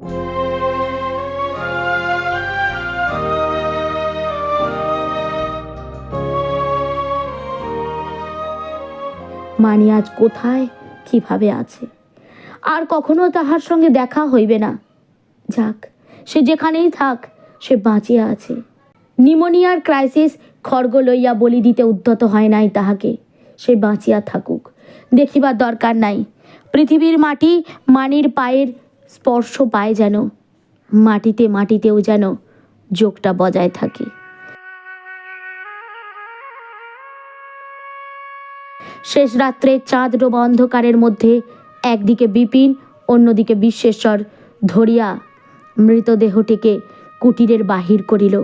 মানি আজ কোথায়? কীভাবে আছে? আর কখনো তাহার সঙ্গে দেখা হইবে না। যাক, সে যেখানেই থাক, সে বাঁচিয়া আছে। নিমোনিয়ার ক্রাইসিস খড়গ লইয়া বলি দিতে উদ্যত হয় নাই তাহাকে। সে বাঁচিয়া থাকুক। দেখিবার দরকার নাই। পৃথিবীর মাটি মানির পায়ের স্পর্শ পায় যেন, মাটিতে মাটিতেও যেন যোগটা বজায় থাকে। শেষ রাত্রে চাঁদ ডোবা অন্ধকারের মধ্যে একদিকে বিপিন, অন্যদিকে বিশ্বেশ্বর ধরিয়া মৃতদেহটিকে কুটিরের বাহির করিল।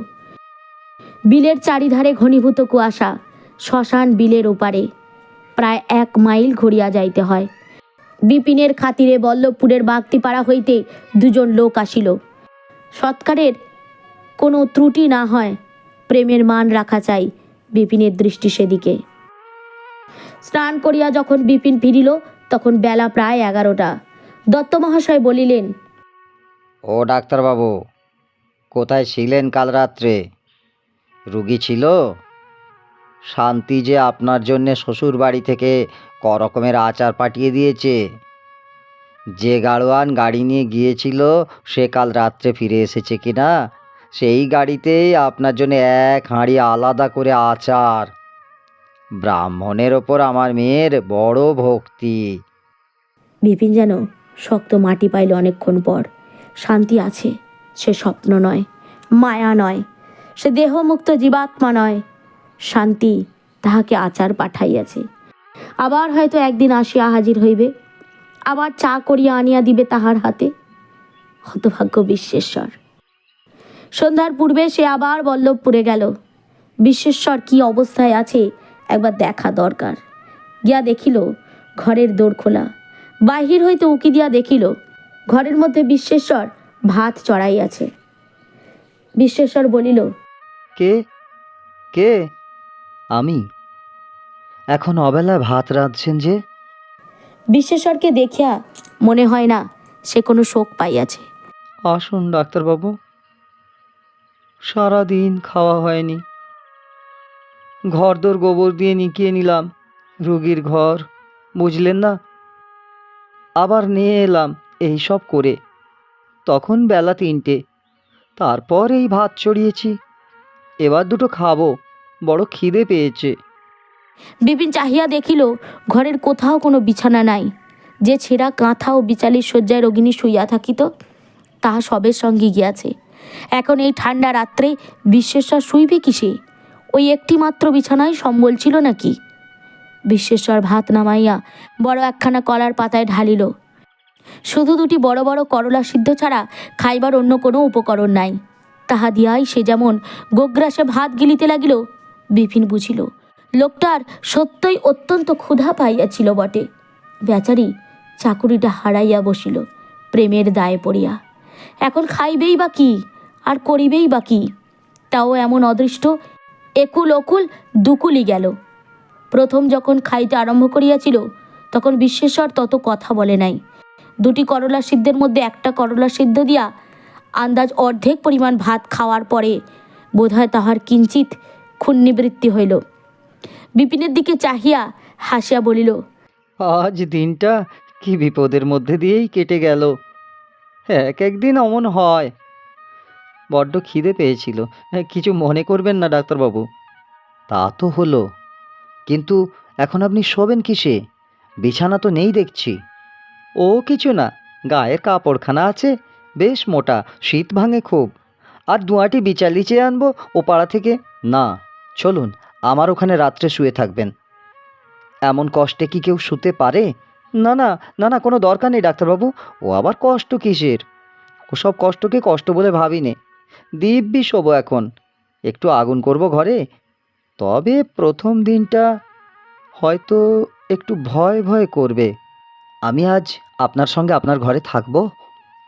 বিলের চারিধারে ঘনীভূত কুয়াশা, শ্মশান বিলের ওপারে। প্রায় এক মাইল ঘুরিয়া যাইতে হয়। বিপিনের খাতিরে বল্লভপুরের বাগতিপাড়া হইতে দুজন লোক আসিল। সৎকারের কোনো ত্রুটি না হয়, প্রেমের মান রাখা চাই বিপিনের দৃষ্টি সেদিকে। স্নান করিয়া যখন বিপিন ফিরিল, তখন বেলা প্রায় এগারোটা। দত্ত মহাশয় বলিলেন, ও ডাক্তারবাবু, কোথায় ছিলেন কাল রাত্রে? রুগী ছিল? শান্তি যে আপনার জন্যে শ্বশুর বাড়ি থেকে ক রকমের আচার পাঠিয়ে দিয়েছে। যে গাড়োয়ান গাড়ি নিয়ে গিয়েছিল, সে কাল রাত্রে ফিরে এসেছে কি না সেই গাড়িতেই আপনার জন্য এক হাঁড়ি আলাদা করে আচার। ব্রাহ্মণের ওপর আমার মেয়ের বড় ভক্তি। বিপিন যেন শক্ত মাটি পাইল অনেকক্ষণ পর। শান্তি আছে, সে স্বপ্ন নয়, মায়া নয়, সে দেহমুক্ত জীবাত্মা নয়। শান্তি তাহাকে আচার পাঠাইয়াছে। আবার হয়তো একদিন আসিয়া হাজির হইবে। আবার চা করিয়া আনিয়া দিবে তাহার হাতে। হতভাগ্য বিশ্বেশ্বর। সন্ধ্যার পূর্বে সে আবার বল্লভপুরে গেল। বিশ্বেশ্বর কি অবস্থায় আছে একবার দেখা দরকার। গিয়া দেখিল ঘরের দোর খোলা। বাহির হইতে উকি দিয়া দেখিল ঘরের মধ্যে বিশ্বেশ্বর ভাত চড়াইয়াছে। বিশ্বেশ্বর বলিল, কে? কে? আমি? এখন অবেলায় ভাত রাঁধছেন যে? বিশ্বেশ্বরকে দেখিয়া মনে হয় না সে কোনো শোক পাইয়াছে। আসুন ডাক্তারবাবু। সারাদিন খাওয়া হয়নি। ঘরদোর গোবর দিয়ে নিকিয়ে নিলাম। রুগীর ঘর বুঝলেন না? আবার নিয়ে এলাম এই সব করে। তখন বেলা তিনটে। তারপর এই ভাত চড়িয়েছি। এবার দুটো খাব। বড় খিদে পেয়েছে। বিপিন চাহিয়া দেখিল, ঘরের কোথাও কোনো বিছানা নাই। যে ছেঁড়া কাঁথা ও বিচালির শয্যায় রোগিণী শুইয়া থাকিত তাহা সবের সঙ্গে গিয়াছে। এখন এই ঠান্ডা রাত্রে বিশ্বেশ্বর শুইবে কিসে? ওই একটি মাত্র বিছানায় সম্বল ছিল নাকি? বিশ্বেশ্বর ভাত নামাইয়া বড় একখানা কলার পাতায় ঢালিল। শুধু দুটি বড় বড় করলা সিদ্ধ ছাড়া খাইবার অন্য কোনো উপকরণ নাই। তাহা দিয়াই সে যেমন গোগ্রাসে ভাত গিলিতে লাগিল বিপিন বুঝিল, লোকটার সত্যই অত্যন্ত ক্ষুধা পাইয়াছিল বটে। বেচারি চাকুরিটা হারাইয়া বসিল, প্রেমের দায়ে পড়িয়া। এখন খাইবেই বা কি, আর করিবেই বা কি? তাও এমন অদৃষ্ট একুল অকুল দুকুলি গেল। প্রথম যখন খাইতে আরম্ভ করিয়াছিল, তখন বিশ্বেশ্বর তত কথা বলে নাই। দুটি করলা সিদ্ধের মধ্যে একটা করলা সিদ্ধ দিয়া আন্দাজ অর্ধেক পরিমাণ ভাত খাওয়ার পরে বোধহয় তাহার কিঞ্চিত ক্ষুণ্ণিবৃত্তি হইল। বিপিনের দিকে চাহিয়া হাসিয়া বলিল, আজ দিনটা কি বিপদের মধ্যে দিয়েই কেটে গেল। এক একদিন অমন হয়। বড্ড খিদে পেয়েছিল। কিছু মনে করবেন না, ডাক্তারবাবু। তা তো হলো। কিন্তু এখন আপনি শোবেন কিসে? বিছানা তো নেই দেখছি। ও কিছু না, গায়ের কাপড়খানা আছে, বেশ মোটা, শীত ভাঙে খুব। আর দুয়াটি বিচালি চেয়ে আনব ও পাড়া থেকে? না চলুন, আমার ওখানে রাত্রে শুয়ে থাকবেন। এমন কষ্টে কি কেউ শুতে পারে? না না না না, কোনো দরকার নেই, ডাক্তারবাবু। ও আবার কষ্ট কিসের? ওসব কষ্টকে কষ্ট বলে ভাবিনে। দিব্যি শোবো এখন। একটু আগুন করব ঘরে। তবে প্রথম দিনটা হয়তো একটু ভয় ভয় করবে। আমি আজ আপনার সঙ্গে আপনার ঘরে থাকব।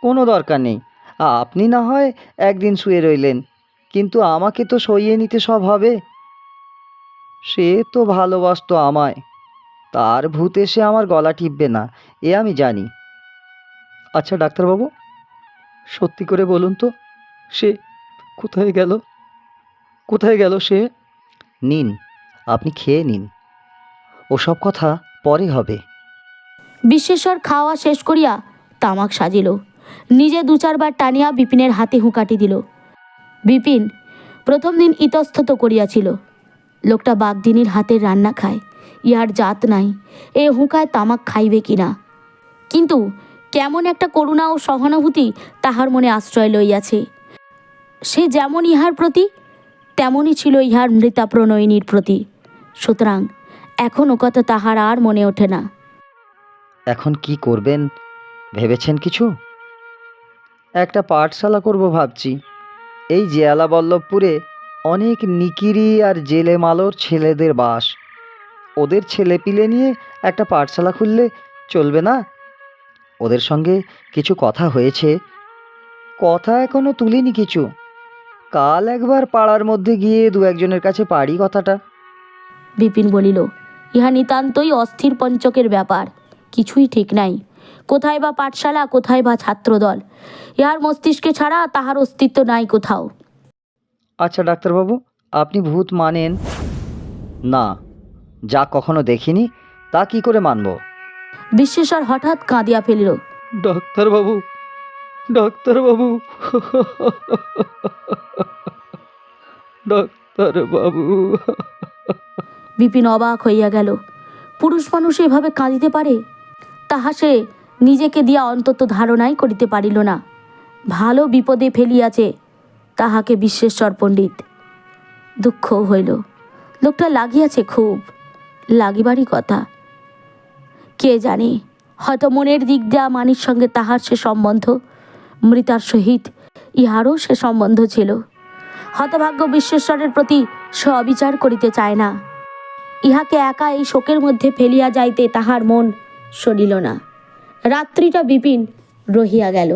কোনো দরকার নেই। আপনি না হয় একদিন শুয়ে রইলেন। কিন্তু আমাকে তো সইয়ে নিতে সব হবে। সে তো ভালোবাসতো আমায়। তার ভূতে সে আমার গলা টিপবে না, এ আমি জানি। আচ্ছা ডাক্তারবাবু, সত্যি করে বলুন তো, সে কোথায় গেল? কোথায় গেল সে? নিন, আপনি খেয়ে নিন। ওসব কথা পরে হবে। বিশ্বেশ্বর খাওয়া শেষ করিয়া তামাক সাজিল। নিজে দু চারবার টানিয়া বিপিনের হাতে হুঁকাটি দিল। বিপিন প্রথম দিন ইতস্তত করিয়াছিল। লোকটা বাগদিনীর হাতের রান্না খায়। ইহার জাত নাই। এ হুঁকায় তামাক খাইবে কিনা? কিন্তু কেমন একটা করুণা ও সহানুভূতি তাহার মনে আশ্রয় লইয়াছে। সে যেমন ইহার প্রতি, তেমনই ছিল ইহার মৃতা প্রণয়িনীর প্রতি। সুতরাং এখন ও কথা তাহার আর মনে ওঠে না। এখন কি করবেন? ভেবেছেন কিছু? একটা পাঠশালা করব ভাবছি। এই জেয়ালা বল্লভপুরে অনেক নিকিরি আর জেলে মালোর ছেলেদের বাস। ওদের ছেলেপিলে নিয়ে একটা পাঠশালা খুললে চলবে না? ওদের সঙ্গে কিছু কথা হয়েছে? কথা এখনও তুলিনি কিছু। কাল একবার পাড়ার মধ্যে গিয়ে দু একজনের কাছে পারি কথাটা। বিপিন বলিল, ইহা নিতান্তই অস্থির পঞ্চকের ব্যাপার, কিছুই ঠিক নাই। কোথায় বা পাঠশালা, কোথায় বা ছাত্রদল? ইহার মস্তিষ্কে ছাড়া তাহার অস্তিত্ব নাই কোথাও। আচ্ছা ডাক্তারবাবু আপনি ভূত মানেন? না যা কখনো দেখিনি তা কি করে মানব? বিশ্বেশ্বর হঠাৎ কাঁদিয়া ফেলিল। ডাক্তারবাবু ডাক্তারবাবু। ডাক্তারবাবু। বিপিন অবাক হইয়া গেল। পুরুষ মানুষ এভাবে কাঁদিতে পারে? তাহা সে নিজেকে দিয়া অন্তত ধারণাই করিতে পারিল না। ভালো বিপদে ফেলিয়াছে। তাহাকে বিশ্বেশ্বর পণ্ডিত দুঃখ হইল। লোকটা লাগিয়াছে খুব। লাগিবারই কথা। কে জানে, হয়তো মনের দিক দিয়া মানির সঙ্গে তাহার সে সম্বন্ধ, মৃতার সহিত ইহারও সে সম্বন্ধ ছিল। হতভাগ্য বিশ্বেশ্বরের প্রতি সে অবিচার করিতে চায় না। ইহাকে একা এই শোকের মধ্যে ফেলিয়া যাইতে তাহার মন সরিল না। রাত্রিটা বিপিন রহিয়া গেল।